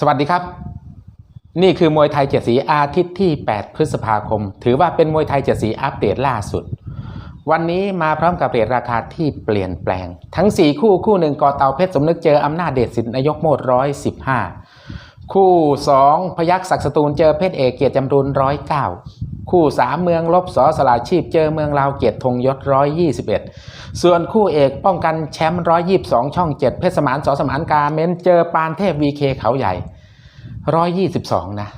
สวัสดีครับ นี่คือมวยไทยเจ็ดสีอาทิตย์ที่ 8 พฤษภาคม ถือว่าเป็นมวยไทยเจ็ดสีอัปเดตล่าสุด วันนี้มาพร้อมกับเรทราคาที่เปลี่ยนแปลง ทั้ง 4 คู่คู่หนึ่งกอเตาเพชรสมนึกเจออำนาจเดชสินนายกโมดร้อยสิบห้าคู่ 2 พยักษ์ศักสตูลเจอเพชรเอกเกียรติจำรูนร้อยเก้า คู่สามเมืองลบสอสลาชีพเจอเมืองลาวเกียรติธงยศร้อยยี่สิบเอ็ดส่วนคู่เอกป้องกันแชมป์ร้อยยี่สิบสองช่องเจ็ดเพชรสมานสอสมานกาเมนเจอปานเทพวีเคเขาใหญ่122นะ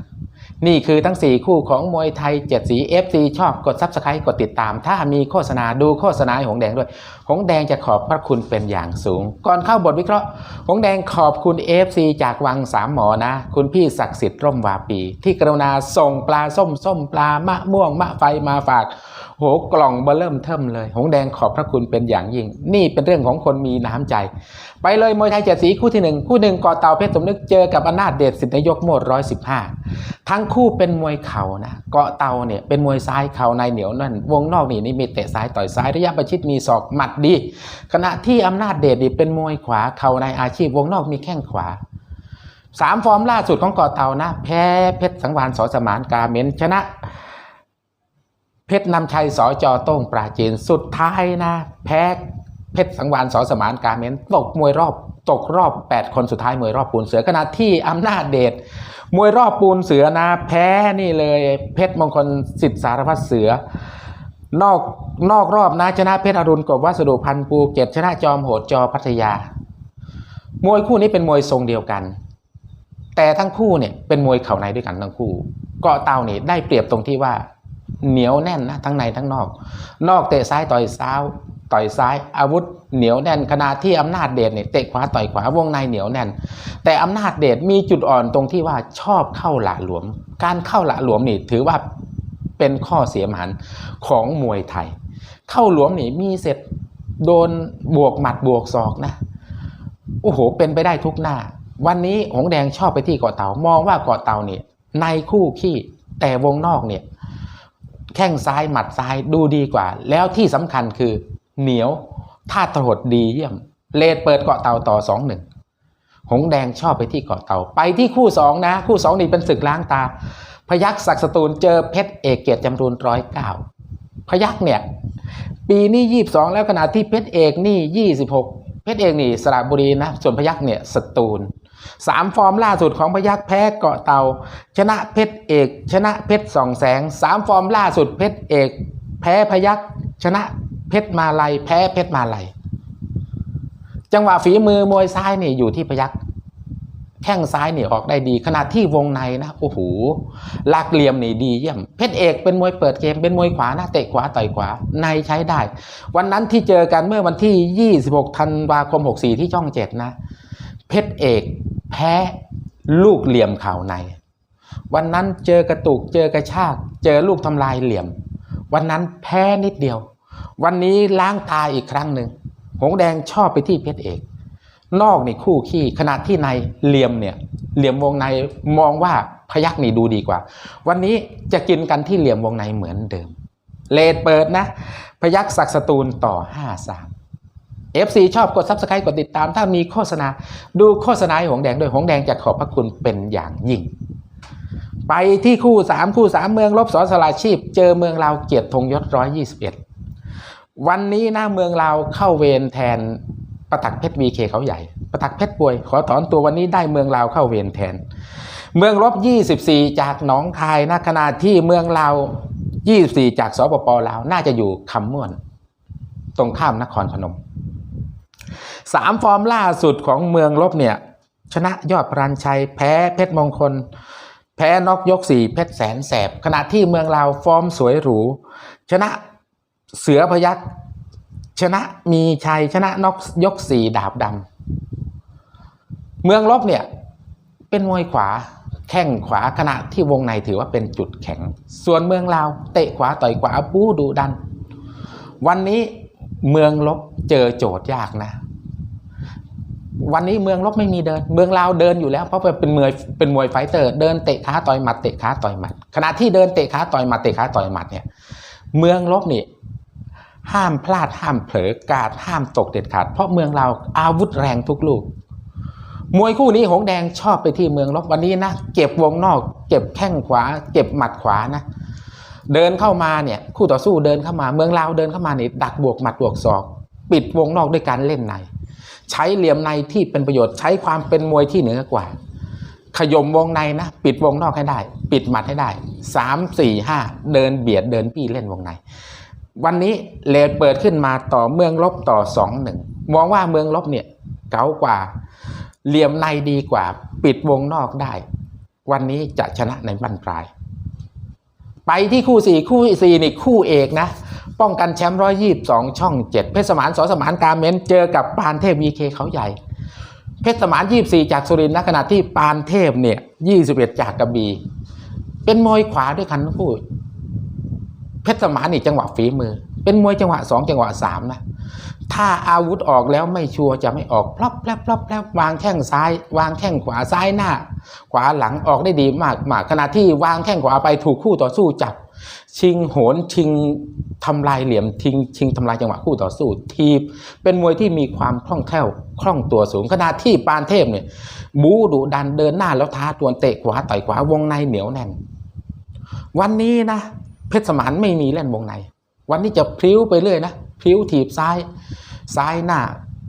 นี่คือทั้ง 4 คู่ของมวยไทย 7 สี FC ชอบกด Subscribe กดติดตาม ถ้ามีโฆษณาดูโฆษณาหงแดงด้วย หงแดงจะขอบพระคุณเป็นอย่างสูง ก่อนเข้าบทวิเคราะห์ หงแดงขอบคุณ FC จากวังสามหมอนะ คุณพี่ศักดิ์สิทธิ์ร่มวาปี ที่กรุณาส่งปลาส้มส้มปลามะม่วงมะไฟมาฝาก โหกล่องเบอเริ่มเทิมเลย หงแดงขอบพระคุณเป็นอย่างยิ่ง นี่เป็นเรื่องของคนมีน้ำใจ ไปเลยมวยไทยเจ็ดสีคู่ที่หนึ่งคู่หนึ่งกอเตาเพชรสมนึกเจอกับอำนาจเดชสิทธินายกโมดร้อยสิบห้า ทั้งคู่เป็นมวยเข่านะเกาะเตาเนี่ยเป็นมวยซ้ายเข่าในเหนียวนั่นวงนอกนี่นี่มีเตะซ้ายต่อยซ้ายระยะประชิดมีศอกหมัดดี ขณะที่อำนาจเดชนี่เป็นมวยขวาเข่าในอาชีพวงนอกมีแข้งขวาสามฟอร์มล่าสุดของเกาะเตานะแพ้เพชรสังวานสอสมานกาเมนชนะ เพชรนำชัยสอจอโต้งปราจีนสุดท้ายนะ แพ้เพชรสังวานสอสมานกาเมนตกมวยรอบ ตกรอบ 8 คนสุดท้ายมวยรอบปูนเสือขณะที่อำนาจเดชมวยรอบปูนเสือนะแพ้นี่เลยเพชรมงคลสิทธิสารพัดเสือนอกนอกรอบนะชนะเพชรอรุณกบวัสดุพันธ์ภูเก็ตชนะจอมโหดจอพัทยา มวยคู่นี้เป็นมวยทรงเดียวกัน แต่ทั้งคู่เนี่ยเป็นมวยเข่าในด้วยกันทั้งคู่เกาะเต่านี่ได้เปรียบตรงที่ว่าเหนียวแน่นนะทั้งในทั้งนอก นอกเตะซ้ายต่อยซ้าย ต่อยซ้ายอาวุธเหนียวแน่นขณะที่อำนาจเดชเนี่ยเตะขวาต่อยขวาวงในเหนียวแน่น แต่อำนาจเดชมีจุดอ่อนตรงที่ว่าชอบเข้าหละหลวม การเข้าหละหลวมนี่ถือว่าเป็นข้อเสียมหันของมวยไทย เข้าหลวมนี่มีเสร็จโดนบวกหมัดบวกศอกนะโอ้โหเป็นไปได้ทุกหน้า วันนี้หงแดงชอบไปที่เกาะเต่ามองว่าเกาะเต่าเนี่ยในคู่ขี้แต่วงนอกเนี่ยแข้งซ้ายหมัดซ้ายดูดีกว่า แล้วที่สำคัญคือ เหนียวท่าตรดดีเยี่ยม เลดเปิดเกาะเต่าต่อสองหนึ่งหงแดงชอบไปที่เกาะเต่าไปที่คู่สองนะ คู่สองนี่เป็นศึกล้างตา พยักศักสตูลเจอเพชรเอกเกียรติจำรูนร้อยเก้าพยักเนี่ย ปีนี้ยี่บสองแล้วขณะที่เพชรเอกนี่ยี่สิบหกเพชรเอกนี่สระบุรีนะ ส่วนพยักเนี่ยสตูลสามฟอร์มล่าสุดของพยักแพ้เกาะเตา ชนะเพชรเอก ชนะเพชรสองแสงสามฟอร์มล่าสุดเพชรเอก แพ้พยักชนะ เพชรมาลัยแพ้เพชรมาลัยจังหวะฝีมือมวยซ้ายนี่อยู่ที่พยักแข้งซ้ายนี่ออกได้ดี ขณะที่วงในนะโอ้โหลักเหลี่ยมนี่ดีเยี่ยม เพชรเอกเป็นมวยเปิดเกมเป็นมวยขวานะเตะขวาต่อยขวาในใช้ได้ วันนั้นที่เจอกันเมื่อวันที่ 26ธันวาคม 64 ที่ช่องเจ็ดนะ เพชรเอกแพ้ลูกเหลี่ยมข่าวใน วันนั้นเจอกระตุกเจอกระชาก เจอลูกทำลายเหลี่ยม วันนั้นแพ้นิดเดียว วันนี้ล้างตาอีกครั้งหนึ่ง หงแดงชอบไปที่เพชรเอก นอกนี่คู่ขี้ขณะที่ในเหลี่ยมเนี่ยเหลี่ยมวงในมองว่าพยักนี่ดูดีกว่า วันนี้จะกินกันที่เหลี่ยมวงในเหมือนเดิม เลดเปิดนะ พยักศักสตูลต่อ 5-3 FC ชอบกด Subscribe กดติดตามถ้ามีโฆษณา ดูโฆษณาห้หงแดงด้วยหงแดงจะขอบพระคุณเป็นอย่างยิ่ง ไปที่คู่ 3 คู่ 3 เมืองลบสอสลาชีพ เจอเมืองลาวเกียรติธงยศ121 วันนี้หน้าเมืองลาเข้าเวรแทนประตักเพชรวีเคเขาใหญ่ ประตักเพชรป่วย ขอถอนตัววันนี้ได้เมืองลาเข้าเวรแทน เมืองลบ 24 จากหนองคายนะขณะที่เมืองลา24 จากสปปลาวน่าจะอยู่คำม่วน ตรงข้ามนครพนมสามฟอร์มล่าสุดของเมืองลบเนี่ยชนะยอดพรันชัยแพ้เพชรมงคล แพ้นอกยกสี่เพชรแสนแสบ ขณะที่เมืองลาวฟอร์มสวยหรู ชนะ เสือพยักชนะมีชัยชนะนอกยกสี่ดาบดำเมืองลบเนี่ย เป็นมวยขวาแข้งขวาขณะที่วงในถือว่าเป็นจุดแข็ง ส่วนเมืองลาวเตะขวาต่อยขวาปู้ดูดัน วันนี้เมืองลบเจอโจทย์ยากนะ วันนี้เมืองลบไม่มีเดิน เมืองลาวเดินอยู่แล้ว เพราะเป็นมวยเป็นมวยไฟเตอร์ เดินเตะขาต่อยหมัดเตะขาต่อยหมัด ขณะที่เดินเตะขาต่อยหมัดเตะขาต่อยหมัดเนี่ย เมืองลบนี่ ห้ามพลาดห้ามเผลอกาดห้ามตกเด็ดขาด เพราะเมืองเราอาวุธแรงทุกลูก มวยคู่นี้หงแดงชอบไปที่เมืองลบวันนี้นะเก็บวงนอก เก็บแข้งขวา เก็บหมัดขวานะเดินเข้ามาเนี่ยคู่ต่อสู้เดินเข้ามา เมืองลาวเดินเข้ามานี่ดักบวกหมัดบวกศอก ปิดวงนอกด้วยการเล่นใน ใช้เหลี่ยมในที่เป็นประโยชน์ใช้ความเป็นมวยที่เหนือกว่า ขยมวงในนะปิดวงนอกให้ได้ ปิดหมัดให้ได้สามสี่ห้าเดินเบียดเดินปี้เล่นวงใน วันนี้เลดเปิดขึ้นมาต่อเมืองลบต่อสองหนึ่งมองว่าเมืองลบเนี่ยเก๋ากว่า เหลี่ยมในดีกว่า ปิดวงนอกได้ วันนี้จะชนะในบั้นปลาย ไปที่คู่สี่คู่สี่นี่คู่เอกนะ ป้องกันแชมป์ร้อยยี่สองช่องเจ็ดเพชรสมานสอสมานการเม้นเจอกับปานเทพวีเคเขาใหญ่เพชรสมานยี่สี่จากสุรินทร์นะขณะที่ปานเทพเนี่ยยี่สิบเอ็ดจากกระบี่เป็นมวยขวาด้วยกันทั้งคู่ เพชรสมานนี่จังหวะฝีมือ เป็นมวยจังหวะสองจังหวะสามนะถ้าอาวุธออกแล้วไม่ชัวร์จะไม่ออกพลับแลบพลับแลบวางแข้งซ้าย วางแข้งขวาซ้ายหน้า ขวาหลังออกได้ดีมากมากขณะที่วางแข้งขวาไปถูกคู่ต่อสู้จับ ชิงโหนชิงทำลายเหลี่ยมชิงชิงทำลายจังหวะคู่ต่อสู้ทีบ เป็นมวยที่มีความคล่องแคล่วคล่องตัวสูงขณะที่ปานเทพเนี่ยบูดุดันเดินหน้าแล้วท้าตวนเตะขวาต่อยขวาวงในเหนียวแน่นวันนี้นะ เพชรสมานไม่มีเล่นวงใน วันนี้จะพลิ้วไปเรื่อยนะพลิ้วถีบซ้าย ซ้ายหน้า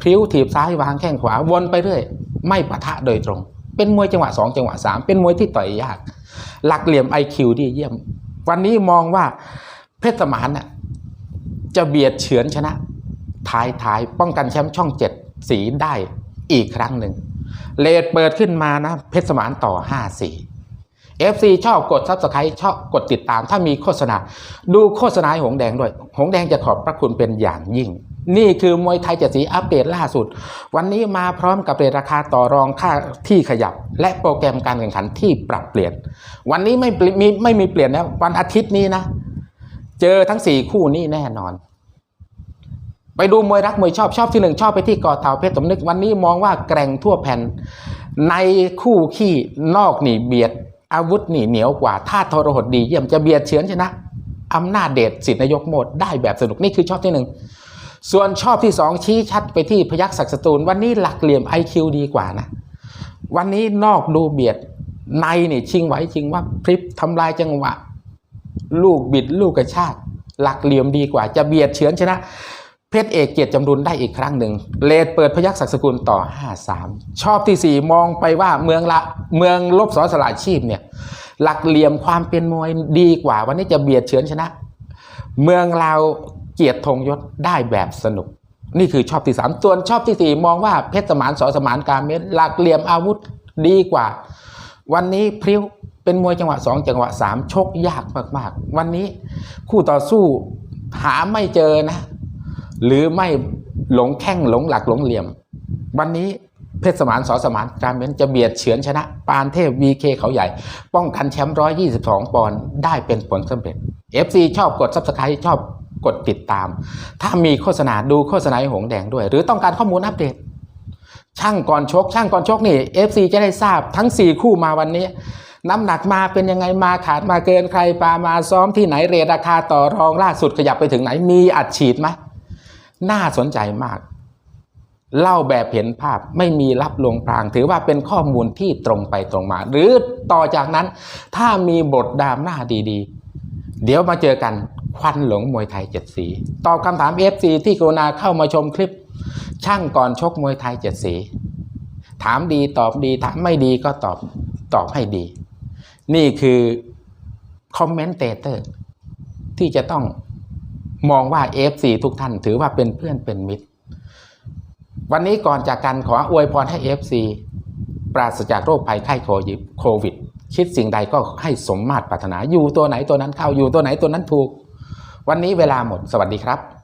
พลิ้วถีบซ้ายวางแข้งขวาวนไปเรื่อย ไม่ปะทะโดยตรง เป็นมวยจังหวะสองจังหวะสามเป็นมวยที่ต่อยยาก หลักเหลี่ยมไอคิวดีเยี่ยม วันนี้มองว่าเพชรสมานน่ะจะเบียดเฉือนชนะท้ายท้ายป้องกันแชมป์ช่องเจ็ดสีได้อีกครั้งหนึ่งเลดเปิดขึ้นมานะ เพชรสมานต่อ 5 4 FC ชอบกดซับสไครต์ชอบกดติดตาม ถ้ามีโฆษณา ดูโฆษณาหงแดงด้วย หงแดงจะขอบพระคุณเป็นอย่างยิ่ง นี่คือมวยไทยเจ็ดสีอัปเดตล่าสุด วันนี้มาพร้อมกับเรทราคาต่อรองค่าที่ขยับ และโปรแกรมการแข่งขันที่ปรับเปลี่ยน วันนี้ไม่มีไม่มีเปลี่ยนแล้ววันอาทิตย์นี้นะ เจอทั้งสี่คู่นี้แน่นอนไปดูมวยรักมวยชอบชอบที่หนึ่งชอบไปที่กอเตาเพชรสมนึกวันนี้มองว่าแกร่งทั่วแผ่น ในคู่ขี้นอกหนีเบียด อาวุธนี่เหนียวกว่าท่าทรหดดีเยี่ยมจะเบียดเฉือนชนะอำนาจเดชสิทธินายกโมดได้แบบสนุกนี่คือชอบที่หนึ่งส่วนชอบที่สองชี้ชัดไปที่พยักศักดิ์สตูลวันนี้หลักเหลี่ยม IQ ดีกว่านะ วันนี้นอกดูเบียดในนี่ชิงไหวชิงว่าพริบทำลายจังหวะ ลูกบิดลูกกระชากหลักเหลี่ยมดีกว่าจะเบียดเฉือนชนะ เพชรเอกเกียรติจำรุนได้อีกครั้งหนึ่งเลดเปิดพยักศักดิ์สกุลต่อ 5-3 ชอบที่ 4 มองไปว่าเมืองละเมืองลบสอสลาชีพเนี่ยหลักเหลี่ยมความเป็นมวยดีกว่า วันนี้จะเบียดเฉือนชนะ เมืองลาเกียรติธงยศได้แบบสนุก นี่คือชอบที่ 3 ส่วนชอบที่ 4 มองว่าเพชรสมานสอสมานการเม็ดหลักเหลี่ยมอาวุธดีกว่า วันนี้พริ้วเป็นมวยจังหวะ 2 จังหวะ 3 ชกยากมากๆ วันนี้คู่ต่อสู้หาไม่เจอนะ หรือไม่หลงแข้งหลงหลักหลงเหลี่ยม วันนี้เพชรสมานสอสมานการเม้นจะเบียดเฉือนชนะ ปานเทพวีเคเขาใหญ่ ป้องกันแชมป์ร้อยยี่สิบสองปอนด์ได้เป็นผลสำเร็จ FC ชอบกด Subscribe ชอบกดติดตาม ถ้ามีโฆษณาดูโฆษณาให้หงแดงด้วย หรือต้องการข้อมูลอัปเดต ช่างก่อนชก ช่างก่อนชกนี่ FC จะได้ทราบทั้ง 4 คู่มาวันนี้ น้ำหนักมาเป็นยังไงมาขาดมาเกินใครปามาซ้อมที่ไหนเรทราคาต่อรองล่าสุดขยับไปถึงไหนมีอัดฉีดไหม น่าสนใจมาก เล่าแบบเห็นภาพไม่มีรับลวงพราง ถือว่าเป็นข้อมูลที่ตรงไปตรงมา หรือต่อจากนั้น ถ้ามีบทดามหน้าดีๆ เดี๋ยวมาเจอกันควันหลงมวยไทยเจ็ดสี ตอบคำถาม FC ที่กรุณาเข้ามาชมคลิป ช่างก่อนชกมวยไทยเจ็ดสี ถามดีตอบดีถามไม่ดีก็ตอบตอบให้ดี นี่คือคอมเมนเตเตอร์ที่จะต้อง มองว่า FC ทุกท่านถือว่าเป็นเพื่อนเป็นมิตร วันนี้ก่อนจากกันขออวยพรให้ FC ปราศจากโรคภัยไข้โควิด คิดสิ่งใดก็ให้สมมาตรปรารถนาอยู่ตัวไหนตัวนั้นเข้าอยู่ตัวไหนตัวนั้นถูก วันนี้เวลาหมดสวัสดีครับ